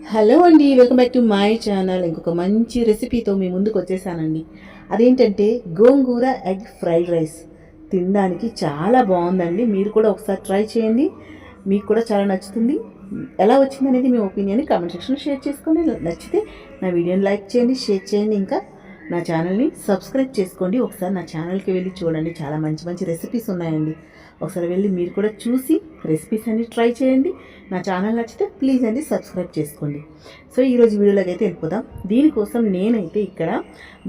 Hello అండి welcome back to my channel. ఇంకొక మంచి రెసిపీతో మీ ముందుకు వచ్చేసానండి. అదేంటంటే గోంగూర ఎగ్ ఫ్రైడ్ రైస్. తినడానికి చాలా బాగుందండి. మీరు కూడా ఒకసారి ట్రై చేయండి. మీకు కూడా చాలా నచ్చుతుంది. ఎలా వచ్చింది అనేది మీ ఒపీనియన్ కామెంట్ సెక్షన్లో షేర్ చేసుకోండి. నచ్చితే నా వీడియోని లైక్ చేయండి షేర్ చేయండి. ఇంకా నా ఛానల్ని సబ్స్క్రైబ్ చేసుకోండి. ఒకసారి నా ఛానల్కి వెళ్ళి చూడండి. చాలా మంచి మంచి రెసిపీస్ ఉన్నాయండి. ఒకసారి వెళ్ళి మీరు కూడా చూసి రెసిపీస్ అన్ని ట్రై చేయండి. నా ఛానల్ నచ్చితే ప్లీజ్ అండి సబ్స్క్రైబ్ చేసుకోండి. సో ఈరోజు వీడియోలోకి అయితే వెళ్ళిపోదాం. దీనికోసం నేనైతే ఇక్కడ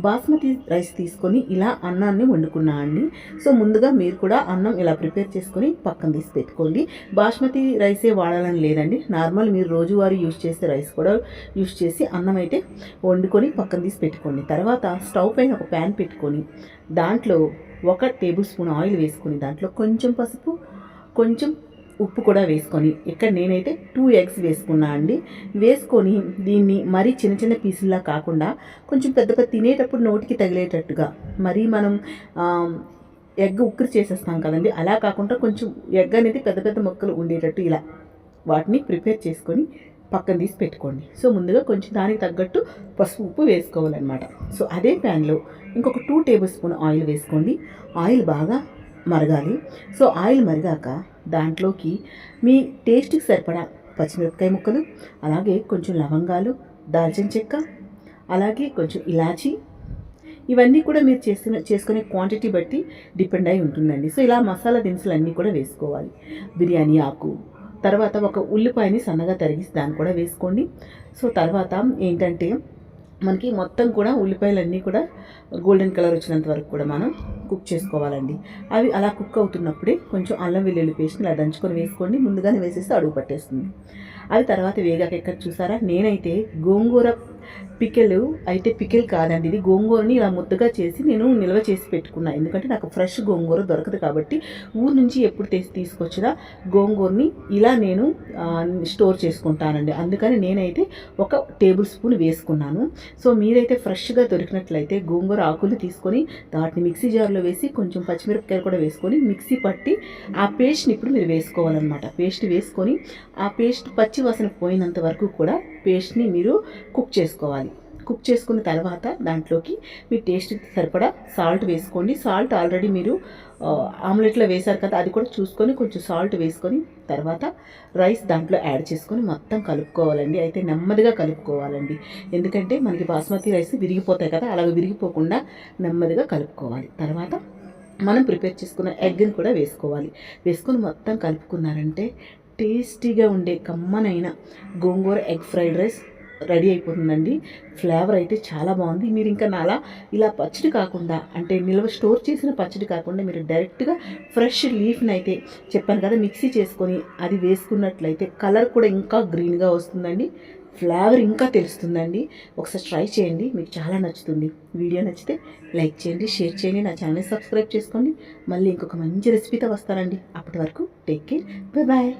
బాస్మతి రైస్ తీసుకొని ఇలా అన్నాన్ని వండుకున్నా అండి. సో ముందుగా మీరు కూడా అన్నం ఇలా ప్రిపేర్ చేసుకొని పక్కన తీసి పెట్టుకోండి. బాస్మతి రైసే వాడాలని లేదండి. నార్మల్ మీరు రోజువారీ యూజ్ చేసే రైస్ కూడా యూజ్ చేసి అన్నం అయితే వండుకొని పక్కన తీసి పెట్టుకోండి. తర్వాత స్టవ్ పైన ఒక ప్యాన్ పెట్టుకొని దాంట్లో ఒక టేబుల్ స్పూన్ ఆయిల్ వేసుకొని దాంట్లో కొంచెం పసుపు కొంచెం ఉప్పు కూడా వేసుకొని ఇక్కడ నేనైతే టూ ఎగ్స్ వేసుకున్నా అండి. వేసుకొని దీన్ని మరీ చిన్న చిన్న పీసుల్లా కాకుండా కొంచెం పెద్ద పెద్ద తినేటప్పుడు నోటికి తగిలేటట్టుగా మరీ మనం ఎగ్ ఉక్కిరి చేసేస్తాం కదండి. అలా కాకుండా కొంచెం ఎగ్ అనేది పెద్ద పెద్ద మొక్కలు ఉండేటట్టు ఇలా వాటిని ప్రిపేర్ చేసుకొని పక్కన తీసి పెట్టుకోండి. సో ముందుగా కొంచెం దానికి తగ్గట్టు పసుపు ఉప్పు వేసుకోవాలన్నమాట. సో అదే ప్యాన్లో ఇంకొక టూ టేబుల్ స్పూన్ ఆయిల్ వేసుకోండి. ఆయిల్ బాగా మరగాలి. సో ఆయిల్ మరిగాక దాంట్లోకి మీ టేస్ట్కి సరిపడా పచ్చిమిరపకాయ ముక్కలు అలాగే కొంచెం లవంగాలు దాల్చిన చెక్క అలాగే కొంచెం ఇలాచి. ఇవన్నీ కూడా మీరు చేసుకునే చేసుకునే క్వాంటిటీ బట్టి డిపెండ్ అయి ఉంటుందండి. సో ఇలా మసాలా దినుసులు అన్నీ కూడా వేసుకోవాలి. బిర్యానీ ఆకు తర్వాత ఒక ఉల్లిపాయని సన్నగా తరిగిసి దాన్ని కూడా వేసుకోండి. సో తర్వాత ఏంటంటే మనకి మొత్తం కూడా ఉల్లిపాయలన్నీ కూడా గోల్డెన్ కలర్ వచ్చినంత వరకు కూడా మనం కుక్ చేసుకోవాలండి. అవి అలా కుక్ అవుతున్నప్పుడే కొంచెం అల్లం వెల్లుల్లి పేస్ట్ని ఇలా దంచుకొని వేసుకోండి. ముందుగానే వేసేస్తే అడుగు పట్టేస్తుంది. అవి తర్వాత వేగాక ఎక్కడ చూసారా? నేనైతే గోంగూర పికెల్ అయితే పికెల్ కాదండి. ఇది గోంగూరని ఇలా ముద్దగా చేసి నేను నిల్వ చేసి పెట్టుకున్నా. ఎందుకంటే నాకు ఫ్రెష్ గోంగూర దొరకదు కాబట్టి ఊరు నుంచి ఎప్పుడు తెచ్చి తీసుకొచ్చినా గోంగూరని ఇలా నేను స్టోర్ చేసుకుంటానండి. అందుకని నేనైతే ఒక టేబుల్ స్పూన్ వేసుకున్నాను. సో మీరైతే ఫ్రెష్గా దొరికినట్లయితే గోంగూర ఆకులు తీసుకొని వాటిని మిక్సీ జార్లో వేసి కొంచెం పచ్చిమిరపకాయలు కూడా వేసుకొని మిక్సీ పట్టి ఆ పేస్ట్ని ఇప్పుడు మీరు వేసుకోవాలన్నమాట. పేస్ట్ వేసుకొని ఆ పేస్ట్ పచ్చి వాసన పోయినంత వరకు కూడా పేస్ట్ని మీరు కుక్ చేసుకోవాలి. కుక్ చేసుకున్న తర్వాత దాంట్లోకి మీ టేస్ట్ సరిపడా సాల్ట్ వేసుకోండి. సాల్ట్ ఆల్రెడీ మీరు ఆమ్లెట్లో వేశారు కదా అది కూడా చూసుకొని కొంచెం సాల్ట్ వేసుకొని తర్వాత రైస్ దాంట్లో యాడ్ చేసుకొని మొత్తం కలుపుకోవాలండి. అయితే నెమ్మదిగా కలుపుకోవాలండి. ఎందుకంటే మనకి బాస్మతి రైస్ విరిగిపోతాయి కదా అలాగ విరిగిపోకుండా నెమ్మదిగా కలుపుకోవాలి. తర్వాత మనం ప్రిపేర్ చేసుకున్న ఎగ్ని కూడా వేసుకోవాలి. వేసుకొని మొత్తం కలుపుకున్నారంటే టేస్టీగా ఉండే కమ్మనైన గోంగూర ఎగ్ ఫ్రైడ్ రైస్ రెడీ అయిపోతుందండి. ఫ్లేవర్ అయితే చాలా బాగుంది. మీరు ఇంకా నాలా ఇలా పచ్చడి కాకుండా అంటే నిల్వ స్టోర్ చేసిన పచ్చడి కాకుండా మీరు డైరెక్ట్గా ఫ్రెష్ లీఫ్ని అయితే చెప్పాను కదా మిక్సీ చేసుకొని అది వేసుకున్నట్లయితే కలర్ కూడా ఇంకా గ్రీన్గా వస్తుందండి. ఫ్లేవర్ ఇంకా తెలుస్తుందండి. ఒకసారి ట్రై చేయండి. మీకు చాలా నచ్చుతుంది. వీడియో నచ్చితే లైక్ చేయండి షేర్ చేయండి నా ఛానల్ సబ్స్క్రైబ్ చేసుకోండి. మళ్ళీ ఇంకొక మంచి రెసిపీతో వస్తానండి. అప్పటి వరకు టేక్ కేర్. Bye bye.